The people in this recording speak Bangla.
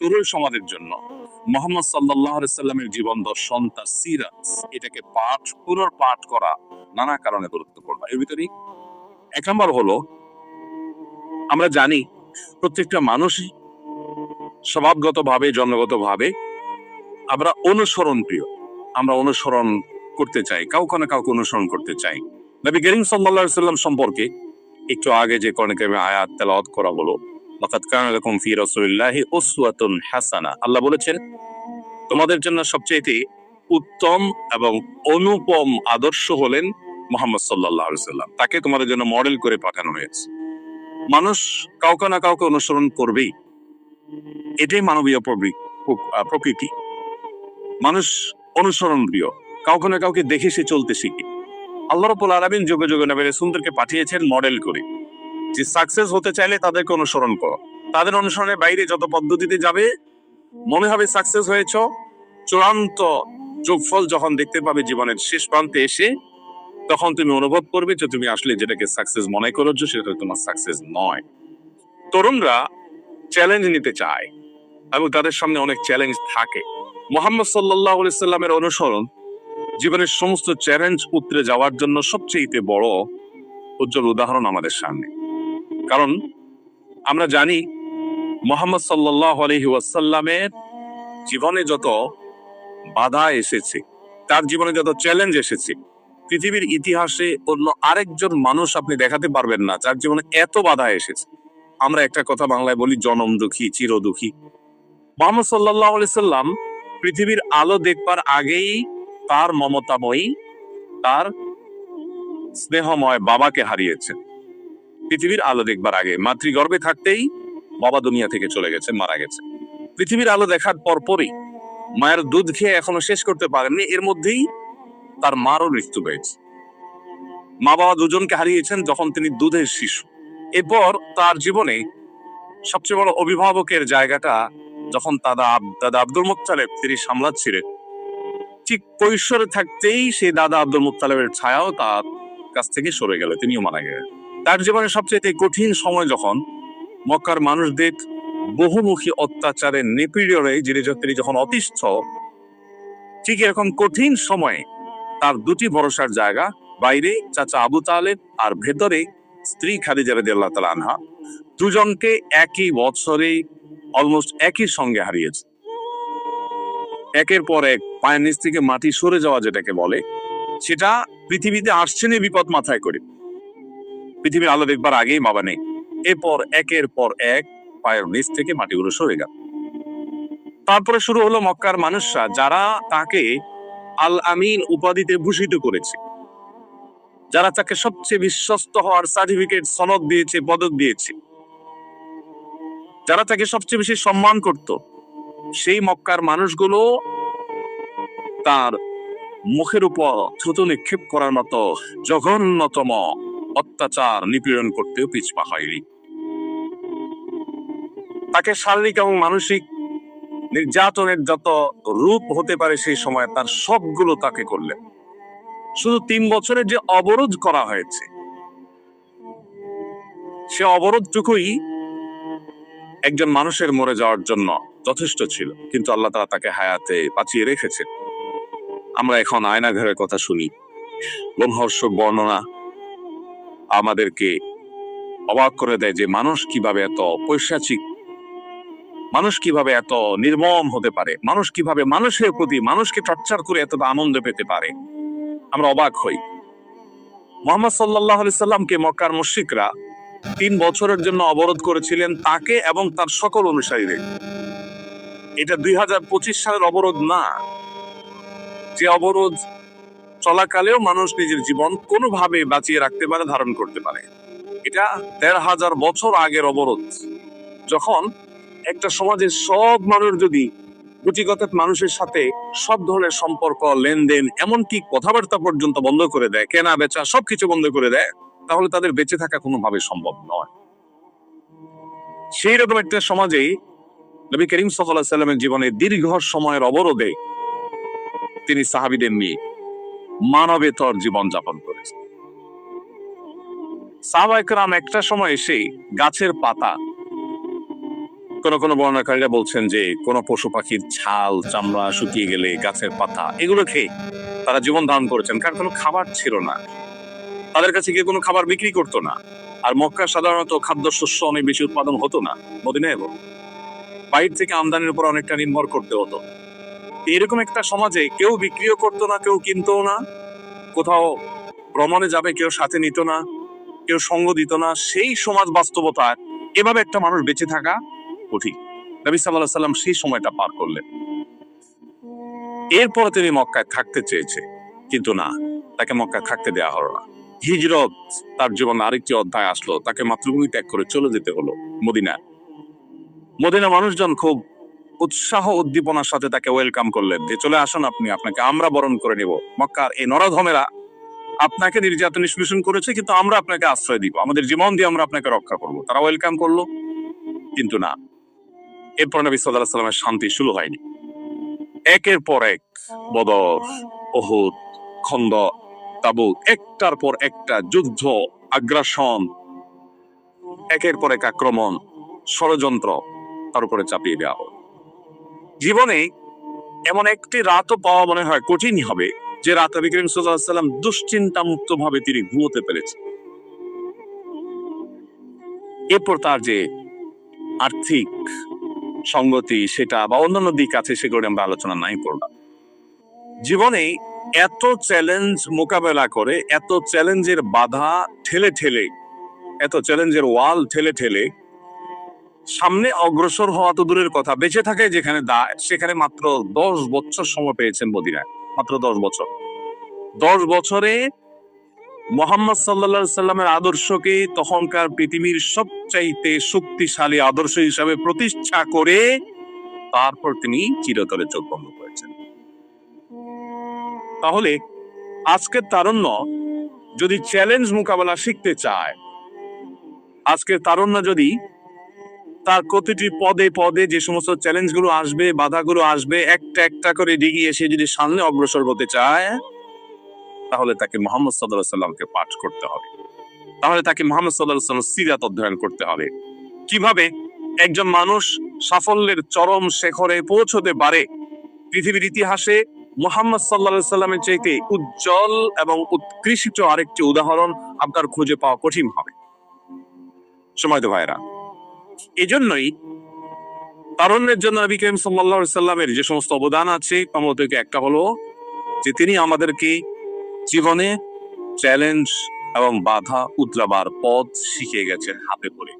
তরুণ সমাজের জন্য। মোহাম্মদ সাল্লাহ সাল্লামের জীবন দর্শন, তার সিরাত এটাকে পাঠ, পুনর্পাঠ করা নানা কারণে গুরুত্বপূর্ণ। এর ভিতরে এক নম্বর হলো, আমরা জানি প্রত্যেকটা মানুষই স্বভাবগত ভাবে জন্মগত ভাবে আমরা অনুসরণ প্রিয় আমরা অনুসরণ করতে চাই, কাউকে না কাউকে অনুসরণ করতে চাই। নবী করিম সাল্লাল্লাহু সাল্লাম সম্পর্কে একটু আগে যে কারিমে আয়াত তেলাওয়াত করা হলো কানা লাকুম ফি রাসূলিল্লাহি উসওয়াতুন হাসানা। আল্লাহ বলেছেন, তোমাদের জন্য সবচেয়ে উত্তম এবং অনুপম আদর্শ হলেন মোহাম্মদ আলাইহি সাল্লাম তাকে তোমাদের জন্য মডেল করে পাঠানো হয়েছে। মানুষ কাউকে না কাউকে অনুসরণ করবেই। এটাই মানবীয় প্রকৃতি। মানুষ অনুসরণ প্রিয় কাউকে না কাউকে দেখে সে চলতে শিখে। আল্লাহ রব্বুল আলামিন যুগে যুগে নবী রাসূলদেরকে পাঠিয়েছেন মডেল করে। যে সাকসেস হতে চাইলে তাদেরকে অনুসরণ করো। তাদের অনুসরণের বাইরে যত পদ্ধতিতে যাবে, মনে হবে সাকসেস হয়েছ। চূড়ান্ত যোগফল যখন দেখতে পাবে জীবনের শেষ প্রান্তে এসে, তখন তুমি অনুভব করবে যে তুমি আসলে যেটাকে সাকসেস মনে করছ, সেটা তোমার সাকসেস নয়। তরুণরা চ্যালেঞ্জ নিতে চায় এবং তাদের সামনে অনেক চ্যালেঞ্জ থাকে। মোহাম্মদ সাল্লাহ সাল্লামের অনুসরণ জীবনের সমস্ত চ্যালেঞ্জ উতরে যাওয়ার জন্য সবচেয়ে বড় উজ্জ্বল উদাহরণ আমাদের সামনে। কারণ আমরা জানি মোহাম্মদ সাল্লাহ আলহি ওয়াসাল্লামের জীবনে যত বাধা এসেছে, তার জীবনে যত চ্যালেঞ্জ এসেছে, পৃথিবীর ইতিহাসে অন্য আরেকজন মানুষ আপনি দেখাতে পারবেন না, যার জীবনে এত বাধা এসেছে। আমরা একটা কথা বাংলায় বলি, জনম দুঃখী, চির দুঃখী। মোহাম্মদ সাল্লাহ সাল্লাম পৃথিবীর আলো দেখবার আগেই তার মমতাময়ী, তার স্নেহময় বাবাকে হারিয়েছেন। পৃথিবীর আলো দেখবার আগে। মাতৃগর্ভে থাকতেই বাবা দুনিয়া থেকে চলে গেছে, মারা গেছে। পৃথিবীর আলো দেখার পরপরই মায়ের দুধ খেয়ে এখনও শেষ করতে পারেননি, এর মধ্যেই তার মারও মৃত্যু হয়েছে। মা বাবা দুজনকে হারিয়েছেন যখন তিনি দুধের শিশু। এরপর তার জীবনে সবচেয়ে বড় অভিভাবকের জায়গাটা যখন দাদা দাদা আব্দুল মুত্তালেব তিনি সামলাচ্ছিলেন, ঠিক কৈশোরে থাকতেই সেই দাদা আব্দুল মুত্তালেবের ছায়াও তার কাছ থেকে সরে গেল, তিনিও মারা গেলেন। তার জীবনে সবচেয়ে কঠিন সময় যখন মক্কার মানুষদের বহুমুখী অত্যাচারের নিপীড়নে যিনি তিনি যখন অতিষ্ঠ, ঠিক এরকম কঠিন সময়ে তার দুটি ভরসার জায়গা, বাইরে চাচা আবু তালেব আর ভেতরে স্ত্রী খাদিজা রাদিয়াল্লাহু তাআলা আনহা, দুজনকে একই বছরে অলমোস্ট একই সঙ্গে হারিয়েছে। একের পর এক পায়ের নিচ থেকে মাটি সরে যাওয়া যেটাকে বলে, সেটা পৃথিবীতে আসছে বিপদ মাথায় করে। পৃথিবীর আলো দেখবার আগেই বাবা নেই। এরপর একের পর এক পায়ের নিচ থেকে মাটিগুলো সরে গেল। তারপরে শুরু হলো মক্কার মানুষরা যারা তাকে আল আমিন উপাধিতে ভূষিত করেছে। যারা তাকে সবচেয়ে বিশ্বস্ত হওয়ার সার্টিফিকেট, সনদ দিয়েছে, পদক দিয়েছে। যারা তাকে সবচেয়ে বেশি সম্মান করত, সেই মক্কার মানুষগুলো তার মুখের উপর থুতু নিক্ষেপ করার মতো জঘন্যতম অত্যাচার নিপীড়ন করতেও পিছপা হয়নি। তাকে শারীরিক এবং মানসিক নির্যাতনের যত রূপ হতে পারে সেই সময় তার সবগুলো তাকে করলেন। শুধু তিন বছরের যে অবরোধ করা হয়েছে, সে অবরোধটুকুই একজন মানুষের মরে যাওয়ার জন্য যথেষ্ট ছিল, কিন্তু আল্লাহ তারা তাকে হায়াতে বাঁচিয়ে রেখেছে আমরা এখন আয়নাঘরের কথা শুনি। লোমহর্ষক বর্ণনা আমাদেরকে অবাক করে দেয় যে মানুষ কীভাবে এত পৈশাচিক মানুষ কীভাবে এত নির্মম হতে পারে, মানুষ কীভাবে মানুষের প্রতি, মানুষকে টর্চার করে এত আনন্দ পেতে পারে। আমরা অবাক হই। মোহাম্মদ সাল্লাহ সাল্লামকে মক্কার মুশরিকরা তিন বছরের জন্য অবরোধ করেছিলেন তাকে এবং তার সকল অনুসারীদের। এটা দুই হাজার পঁচিশ সালের অবরোধ না। যে অবরোধ চলাকালেও মানুষ নিজের জীবন কোনোভাবে বাঁচিয়ে রাখতে পারে, ধারণ করতে পারে। এটা দেড় হাজার বছর আগের অবরোধ। যখন একটা সমাজের সব মানুষ যদি গুটিগত মানুষের সাথে সব ধরনের সম্পর্ক, লেনদেন, এমনকি কথাবার্তা পর্যন্ত বন্ধ করে দেয়, কেনা, বেচা, সবকিছু বন্ধ করে দেয়, তাহলে তাদের বেঁচে থাকা কোনোভাবে সম্ভব নয়। সেই রকম একটা সমাজেই নবী করিম সাল্লাহ সাল্লামের জীবনে দীর্ঘ সময়ের অবরোধে তিনি সাহাবিদের নিয়ে মানবেতর জীবন যাপন করেছেন সাহাবাইকরাম একটা সময় এসে গাছের পাতা, কোন কোন বর্ণনাকারীরা বলছেন যে কোন পশু পাখির ছাল, চামড়া শুকিয়ে গেলে গাছের পাতা, এগুলো খেয়ে তারা জীবন ধারণ করেছেন। কারণ কোনো খাবার ছিল না। তাদের কাছে গিয়ে কোনো খাবার বিক্রি করতো না। আর মক্কা সাধারণত খাদ্যশস্য অনেক বেশি উৎপাদন হতো না। মদিনায় এবং বাইরে থেকে আমদানির উপর অনেকটা নির্ভর করতে হতো। এরকম একটা সমাজে কেউ বিক্রিও করতো না, কেউ কিনতো না। কোথাও ভ্রমণে যাবে, কেউ সাথে নিত না, কেউ সঙ্গ দিত না। সেই সমাজ বাস্তবতায় এভাবে একটা মানুষ বেঁচে থাকা কঠিন। নবী সাল্লাহ সাল্লাম সেই সময়টা পার করলেন। এরপর তিনি মক্কায় থাকতে চেয়েছে, কিন্তু না, তাকে মক্কায় থাকতে দেওয়া হলো না। হিজরত তার জীবনে আরেকটি অধ্যায় আসলো, তাকে মাতৃভূমি ত্যাগ করে চলে যেতে হলো মদিনা মদিনা মানুষজন খুব উৎসাহ উদ্দীপনার সাথে তাকে ওয়েলকাম করলেন যে, চলে আসুন আপনি, আপনাকে আমরা বরণ করে নেব। মক্কার এই নরধমেরা আপনাকে নির্যাতন নিষ্পেষণ করেছে, কিন্তু আমরা আপনাকে আশ্রয় দিব। আমাদের জীবন দিয়ে আমরা আপনাকে রক্ষা করব। তারা ওয়েলকাম করল, কিন্তু না। এরপর নবী সাল্লাহ সাল্লামের শান্তি শুরু হয়নি। একের পর এক বদর, ওহুদ, খন্দ তাবু একটার পর একটা যুদ্ধ, আগ্রাসন, একের পর এক আক্রমণ, ষড়যন্ত্র তার উপরে চাপিয়ে দেওয়া হলো। জীবনে এমন একটি রাতও পাওয়া মনে হয় কঠিন হবে, যে রাত নবী করিম সাল্লাম দুশ্চিন্তা মুক্ত ভাবে তিনি ঘুমোতে পেরেছেন। এরপর তার যে আর্থিক সঙ্গতি সেটা বা অন্যান্য দিক আছে সেগুলো আমরা আলোচনা নাই করলাম। জীবনে এত চ্যালেঞ্জ মোকাবেলা করে, এত চ্যালেঞ্জের বাধা ঠেলে ঠেলে, এত চ্যালেঞ্জের ওয়াল ঠেলে ঠেলে সামনে অগ্রসর হওয়া তো দূরের কথা। বেঁচে থাকে যেখানে দায় সেখানে মাত্র দশ বছর সময় পেয়েছেন মদিনায়। মাত্র দশ বছর। দশ বছরে মোহাম্মদ সাল্লা সাল্লামের আদর্শকে তখনকার পৃথিবীর সবচাইতে শক্তিশালী আদর্শ হিসাবে প্রতিষ্ঠা করে তারপর তিনি চিরতরে চোখ বন্ধ করেছেন। তাহলে আজকের তারুণ্য যদি চ্যালেঞ্জ মোকাবেলা শিখতে চায়, আজকের তারুণ্য যদি তার প্রতিটি পদে পদে যে সমস্ত চ্যালেঞ্জগুলো আসবে, বাধাগুলো আসবে, একটা একটা করে ডিগিয়ে সে যদি সামনে অগ্রসর হতে চায়, তাহলে তাকে মোহাম্মদ সাল্লাহ সাল্লামকে পাঠ করতে হবে। তাহলে তাকে মোহাম্মদ সাল্লাহ সাল্লাম সিরাত অধ্যয়ন করতে হবে। কীভাবে? একজন মানুষ সাফল্যের চরম শেখরে পৌঁছতে পারে। পৃথিবীর ইতিহাসে মোহাম্মদ সাল্লাহ সাল্লামের চাইতে উজ্জ্বল এবং উৎকৃষ্ট আরেকটি উদাহরণ আপনার খুঁজে পাওয়া কঠিন হবে। সময় তো ভাইরা এজন্যই তারুণ্যের জন্য নবী করিম সাল্লা সাল্লামের যে সমস্ত অবদান আছে তার মধ্যে একটা হলো যে তিনি আমাদেরকে জীবনে চ্যালেঞ্জ এবং বাধা উতলাবার পথ শিখে গেছেন হাতে করে